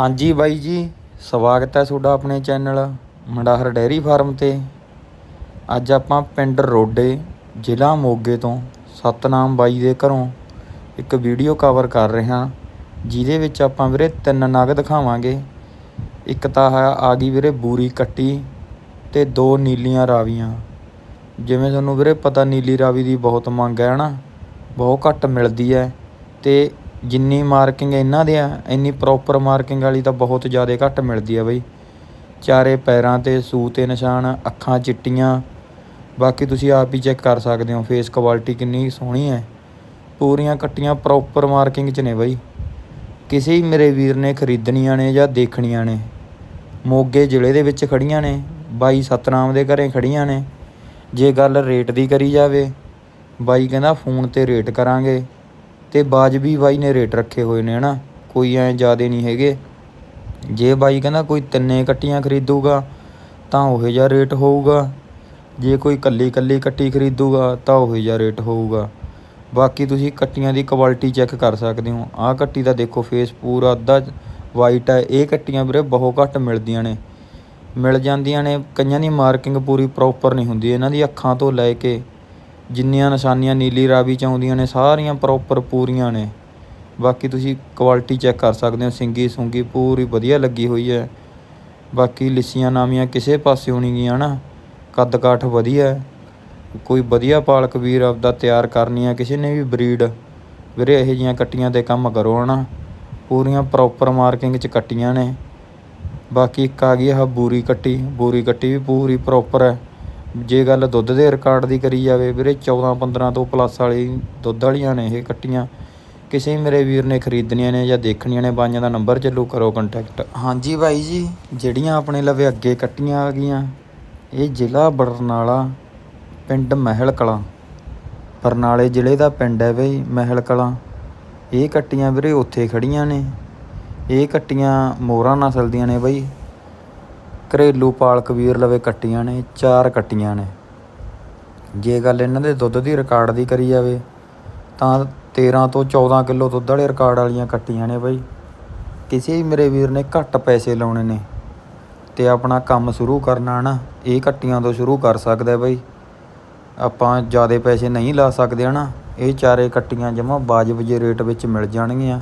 ਹਾਂਜੀ ਬਾਈ ਜੀ, ਸਵਾਗਤ ਹੈ ਤੁਹਾਡਾ ਆਪਣੇ ਚੈਨਲ ਮੰਡਾਹਰ ਡੈਰੀ ਫਾਰਮ ਤੇ। ਅੱਜ ਆਪਾਂ ਪਿੰਡ ਰੋਡੇ, ਜ਼ਿਲ੍ਹਾ ਮੋਗੇ ਤੋਂ ਸਤਨਾਮ ਬਾਈ ਦੇ ਘਰੋਂ ਇੱਕ ਵੀਡੀਓ ਕਵਰ ਕਰ ਰਹੇ ਹਾਂ, ਜਿਹਦੇ ਵਿੱਚ ਆਪਾਂ ਵੀਰੇ ਤਿੰਨ ਨਗ ਦਿਖਾਵਾਂਗੇ। ਇੱਕ ਤਾਂ ਹੈ ਆ ਗਈ ਵੀਰੇ ਬੂਰੀ ਕੱਟੀ ਤੇ ਦੋ ਨੀਲੀਆਂ ਰਾਵੀਆਂ। ਜਿਵੇਂ ਤੁਹਾਨੂੰ ਵੀਰੇ ਪਤਾ ਨੀਲੀ ਰਾਵੀ ਦੀ ਬਹੁਤ ਮੰਗ ਹੈ ਨਾ, ਬਹੁਤ ਘੱਟ ਮਿਲਦੀ ਹੈ ਤੇ ਜਿੰਨੀ ਮਾਰਕਿੰਗ ਇਹਨਾਂ ਦੇ ਆ, ਇੰਨੀ ਪ੍ਰੋਪਰ ਮਾਰਕਿੰਗ ਵਾਲੀ ਤਾਂ ਬਹੁਤ ਜ਼ਿਆਦਾ ਘੱਟ ਮਿਲਦੀ ਆ ਬਈ। ਚਾਰੇ ਪੈਰਾਂ ਤੇ ਸੂ ਤੇ ਨਿਸ਼ਾਨ, ਅੱਖਾਂ ਚਿੱਟੀਆਂ। ਬਾਕੀ ਤੁਸੀਂ ਆਪ ਹੀ ਚੈੱਕ ਕਰ ਸਕਦੇ ਹੋ ਫੇਸ ਕੁਆਲਿਟੀ ਕਿੰਨੀ ਸੋਹਣੀ ਹੈ। ਪੂਰੀਆਂ ਕੱਟੀਆਂ ਪ੍ਰੋਪਰ ਮਾਰਕਿੰਗ 'ਚ ਨੇ ਬਈ। ਕਿਸੇ ਮੇਰੇ ਵੀਰ ਨੇ ਖਰੀਦਣੀਆਂ ਨੇ ਜਾਂ ਦੇਖਣੀਆਂ ਨੇ, ਮੋਗੇ ਜ਼ਿਲ੍ਹੇ ਦੇ ਵਿੱਚ ਖੜੀਆਂ ਨੇ, ਬਾਈ ਸਤਨਾਮ ਦੇ ਘਰੇ ਖੜੀਆਂ ਨੇ। ਜੇ ਗੱਲ ਰੇਟ ਦੀ ਕਰੀ ਜਾਵੇ, ਬਾਈ ਕਹਿੰਦਾ ਫੋਨ ਤੇ ਰੇਟ ਕਰਾਂਗੇ। ਤੇ ਬਾਜਬੀ ਬਾਈ ਨੇ ਰੇਟ ਰੱਖੇ ਹੋਏ ਨੇ, ਹਨਾ? ਕੋਈ ਐ ਜ਼ਿਆਦੇ ਨਹੀਂ ਹੈਗੇ। ਜੇ ਬਾਈ ਕਹਿੰਦਾ ਕੋਈ ਤਿੰਨੇ ਕੱਟੀਆਂ ਖਰੀਦੂਗਾ, ਤਾਂ ਉਹ ਜਿਹਾ ਰੇਟ ਹੋਊਗਾ। ਜੇ ਕੋਈ ਕੱਲੀ ਕੱਲੀ ਕੱਟੀ ਖਰੀਦੂਗਾ, ਤਾਂ ਉਹ ਜਿਹਾ ਰੇਟ ਹੋਊਗਾ। ਬਾਕੀ ਤੁਸੀਂ ਕੱਟੀਆਂ ਦੀ ਕੁਆਲਿਟੀ ਚੈੱਕ ਕਰ ਸਕਦੇ ਹੋ। ਆਹ ਕੱਟੀ ਦਾ ਦੇਖੋ ਫੇਸ ਪੂਰਾ ਅੱਧਾ ਵਾਈਟ ਹੈ ਇਹ ਕੱਟੀਆਂ ਵੀਰੇ ਬਹੁਤ ਘੱਟ ਮਿਲਦੀਆਂ ਨੇ। ਮਿਲ ਜਾਂਦੀਆਂ ਨੇ, ਕਈਆਂ ਦੀ ਮਾਰਕਿੰਗ ਪੂਰੀ ਪ੍ਰੋਪਰ ਨਹੀਂ ਹੁੰਦੀ। ਇਹਨਾਂ ਦੀ ਅੱਖਾਂ ਤੋਂ ਲੈ ਕੇ ਜਿੰਨੀਆਂ ਨਿਸ਼ਾਨੀਆਂ ਨੀਲੀ ਰਾਵੀ ਚ ਆਉਂਦੀਆਂ ਨੇ, ਸਾਰੀਆਂ ਪ੍ਰੋਪਰ ਪੂਰੀਆਂ ਨੇ। ਬਾਕੀ ਤੁਸੀਂ ਕੁਆਲਿਟੀ ਚੈੱਕ ਕਰ ਸਕਦੇ ਹੋ, ਸਿੰਗੀ ਸੁੰਗੀ ਪੂਰੀ ਵਧੀਆ ਲੱਗੀ ਹੋਈ ਹੈ। ਬਾਕੀ ਲਿੱਸੀਆਂ ਨਾਮੀਆਂ ਕਿਸੇ ਪਾਸਿਓਂ ਨਹੀਂ ਗਈਆਂ ਨਾ, ਕੱਦ ਕਾਠ ਵਧੀਆ ਕੋਈ ਵਧੀਆ ਪਾਲਕ ਵੀਰ ਆਪਦਾ ਤਿਆਰ ਕਰਨੀ ਆ ਕਿਸੇ ਨੇ ਵੀ ਬਰੀਡ ਵੀਰੇ ਇਹੋ ਜਿਹੀਆਂ ਕੱਟੀਆਂ ਦੇ ਕੰਮ ਕਰੋ ਹਨਾ। ਪੂਰੀਆਂ ਪ੍ਰੋਪਰ ਮਾਰਕਿੰਗ ਚ ਕੱਟੀਆਂ ਨੇ। ਬਾਕੀ ਇੱਕ ਆ ਗਈ ਆਹ ਬੂਰੀ ਕੱਟੀ ਬੂਰੀ ਕੱਟੀ ਵੀ ਪੂਰੀ ਪ੍ਰੋਪਰ ਹੈ। ਜੇ ਗੱਲ ਦੁੱਧ ਦੇ ਰਿਕਾਰਡ ਦੀ ਕਰੀ ਜਾਵੇ ਵੀਰੇ 14 15 ਤੋਂ ਪਲੱਸ ਵਾਲੀ ਦੁੱਧ ਵਾਲੀਆਂ ਨੇ ਇਹ ਕੱਟੀਆਂ। ਕਿਸੇ ਮੇਰੇ ਵੀਰ ਨੇ ਖਰੀਦਣੀਆਂ ਨੇ ਜਾਂ ਦੇਖਣੀਆਂ ਨੇ ਬਾਈਆਂ ਦਾ ਨੰਬਰ ਚੱਲੂ ਕਰੋ ਕੰਟੈਕਟ ਹਾਂਜੀ ਬਾਈ ਜੀ। ਜਿਹੜੀਆਂ ਆਪਣੇ ਲਵੇ ਅੱਗੇ ਕੱਟੀਆਂ ਆ ਗਈਆਂ ਇਹ ਜ਼ਿਲ੍ਹਾ ਬਰਨਾਲਾ ਪਿੰਡ ਮਹਿਲ ਕਲਾਂ ਬਰਨਾਲੇ ਜ਼ਿਲ੍ਹੇ ਦਾ ਪਿੰਡ ਹੈ ਬਈ ਮਹਿਲ ਕਲਾਂ ਇਹ ਕੱਟੀਆਂ ਵੀਰੇ ਉੱਥੇ ਖੜੀਆਂ ਨੇ। ਇਹ ਕੱਟੀਆਂ ਮੋਹਰਾ ਨਸਲ ਦੀਆਂ ਨੇ ਬਈ। ਘਰੇਲੂ ਪਾਲਕ ਵੀਰ ਲਵੇ ਕੱਟੀਆਂ ਨੇ, ਚਾਰ ਕੱਟੀਆਂ ਨੇ। ਜੇ ਗੱਲ ਇਹਨਾਂ ਦੇ ਦੁੱਧ ਦੀ ਰਿਕਾਰਡ ਦੀ ਕਰੀ ਜਾਵੇ, ਤਾਂ 13 ਤੋਂ 14 ਕਿਲੋ ਦੁੱਧ ਵਾਲੇ ਰਿਕਾਰਡ ਵਾਲੀਆਂ ਕੱਟੀਆਂ ਨੇ ਬਾਈ। ਕਿਸੇ ਵੀ ਮੇਰੇ ਵੀਰ ਨੇ ਘੱਟ ਪੈਸੇ ਲਾਉਣੇ ਨੇ ਤੇ ਆਪਣਾ ਕੰਮ ਸ਼ੁਰੂ ਕਰਨਾ ਨਾ, ਇਹ ਕੱਟੀਆਂ ਤੋਂ ਸ਼ੁਰੂ ਕਰ ਸਕਦਾ ਬਈ। ਆਪਾਂ ਜ਼ਿਆਦਾ ਪੈਸੇ ਨਹੀਂ ਲਾ ਸਕਦੇ ਹਨਾ, ਇਹ ਚਾਰੇ ਕੱਟੀਆਂ ਜਮਾ ਵਾਜਬ ਜੇ ਰੇਟ ਵਿੱਚ ਮਿਲ ਜਾਣਗੀਆਂ।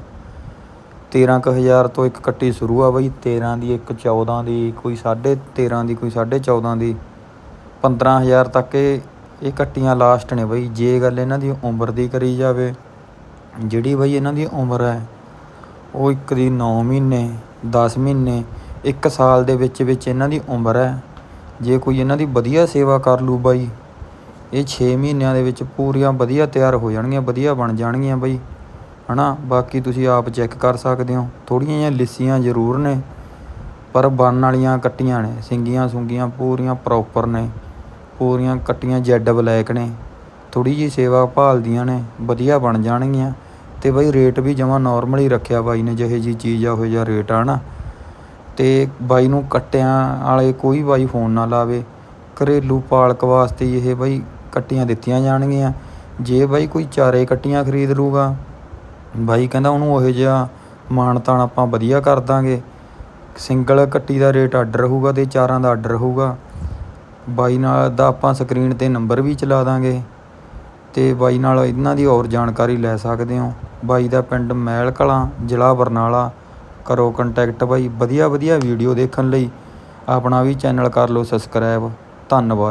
13000 ਤੋਂ ਇੱਕ ਕੱਟੀ ਸ਼ੁਰੂ ਆ ਬਈ 13 ਦੀ ਇੱਕ 14 ਦੀ ਕੋਈ 13.5 ਦੀ, ਕੋਈ 14.5 ਦੀ। 15000 ਤੱਕ ਇਹ ਇਹ ਕੱਟੀਆਂ ਲਾਸਟ ਨੇ ਬਈ। ਜੇ ਗੱਲ ਇਹਨਾਂ ਦੀ ਉਮਰ ਦੀ ਕਰੀ ਜਾਵੇ, ਜਿਹੜੀ ਬਈ ਇਹਨਾਂ ਦੀ ਉਮਰ ਹੈ, ਉਹ ਇੱਕ ਦੀ 9 ਮਹੀਨੇ 10 ਮਹੀਨੇ 1 ਸਾਲ ਦੇ ਵਿੱਚ ਵਿੱਚ ਇਹਨਾਂ ਦੀ ਉਮਰ ਹੈ। ਜੇ ਕੋਈ ਇਹਨਾਂ ਦੀ ਵਧੀਆ ਸੇਵਾ ਕਰ ਲੂ ਬਾਈ, ਇਹ 6 ਮਹੀਨਿਆਂ ਦੇ ਵਿੱਚ ਪੂਰੀਆਂ ਵਧੀਆ ਤਿਆਰ ਹੋ ਜਾਣਗੀਆਂ, ਵਧੀਆ ਬਣ ਜਾਣਗੀਆਂ ਬਈ। ਹਨਾ? ਬਾਕੀ ਤੁਸੀਂ ਆਪ ਚੈੱਕ ਕਰ ਸਕਦੇ ਹੋ। ਥੋੜੀਆਂ ਜਿਹੀਆਂ ਲਿੱਸੀਆਂ ਜ਼ਰੂਰ ਨੇ, ਪਰ ਬਣਨ ਵਾਲੀਆਂ ਕੱਟੀਆਂ ਨੇ। ਸਿੰਗੀਆਂ ਸੁੰਗੀਆਂ ਪੂਰੀਆਂ ਪ੍ਰੋਪਰ ਨੇ। ਪੂਰੀਆਂ ਕੱਟੀਆਂ ਜੈਡ ਬਲੈਕ ਨੇ। ਥੋੜੀ ਜੀ ਸੇਵਾ ਭਾਲਦੀਆਂ ਨੇ, ਵਧੀਆ ਬਣ ਜਾਣਗੀਆਂ। ਤੇ ਬਈ ਰੇਟ ਵੀ ਜਮਾ ਨਾਰਮਲ ਹੀ ਰੱਖਿਆ ਬਾਈ ਨੇ, ਜਿਹੇ ਜੀ ਚੀਜ਼ ਆ, ਉਹ ਜਿਹਾ ਰੇਟ ਆ ਨਾ ਤੇ ਬਾਈ ਨੂੰ ਕੱਟਿਆਂ ਵਾਲੇ ਕੋਈ ਬਾਈ ਫੋਨ ਨਾ ਲਾਵੇ। ਘਰੇਲੂ ਪਾਲਕ ਵਾਸਤੇ ਇਹ ਬਾਈ ਕੱਟੀਆਂ ਦਿੱਤੀਆਂ ਜਾਣਗੀਆਂ। ਜੇ ਬਾਈ ਕੋਈ ਚਾਰੇ ਕੱਟੀਆਂ ਖਰੀਦ ਲੂਗਾ ਬਾਈ ਕਹਿੰਦਾ ਉਹਨੂੰ ਉਹੋ ਜਿਹਾ ਮਾਣ ਤਾਣ ਆਪਾਂ ਵਧੀਆ ਕਰ ਦਾਂਗੇ। ਸਿੰਗਲ ਕੱਟੀ ਦਾ ਰੇਟ ਅੱਡ ਰਹੂਗਾ ਤੇ ਚਾਰਾਂ ਦਾ ਅੱਡ ਰਹੂਗਾ ਬਾਈ ਨਾਲ ਦਾ ਆਪਾਂ ਸਕਰੀਨ ਤੇ ਨੰਬਰ ਵੀ ਚਲਾ ਦਾਂਗੇ ਤੇ ਬਾਈ ਨਾਲ ਇਹਨਾਂ ਦੀ ਹੋਰ ਜਾਣਕਾਰੀ ਲੈ ਸਕਦੇ ਹੋ। ਬਾਈ ਦਾ ਪਿੰਡ ਮਹਿਲ ਕਲਾਂ ਜ਼ਿਲ੍ਹਾ ਬਰਨਾਲਾ। ਕਰੋ ਕੰਟੈਕਟ ਬਾਈ। ਵਧੀਆ ਵਧੀਆ ਵੀਡੀਓ ਦੇਖਣ ਲਈ ਆਪਣਾ ਵੀ ਚੈਨਲ ਕਰ ਲਓ ਸਬਸਕ੍ਰਾਈਬ ਧੰਨਵਾਦ।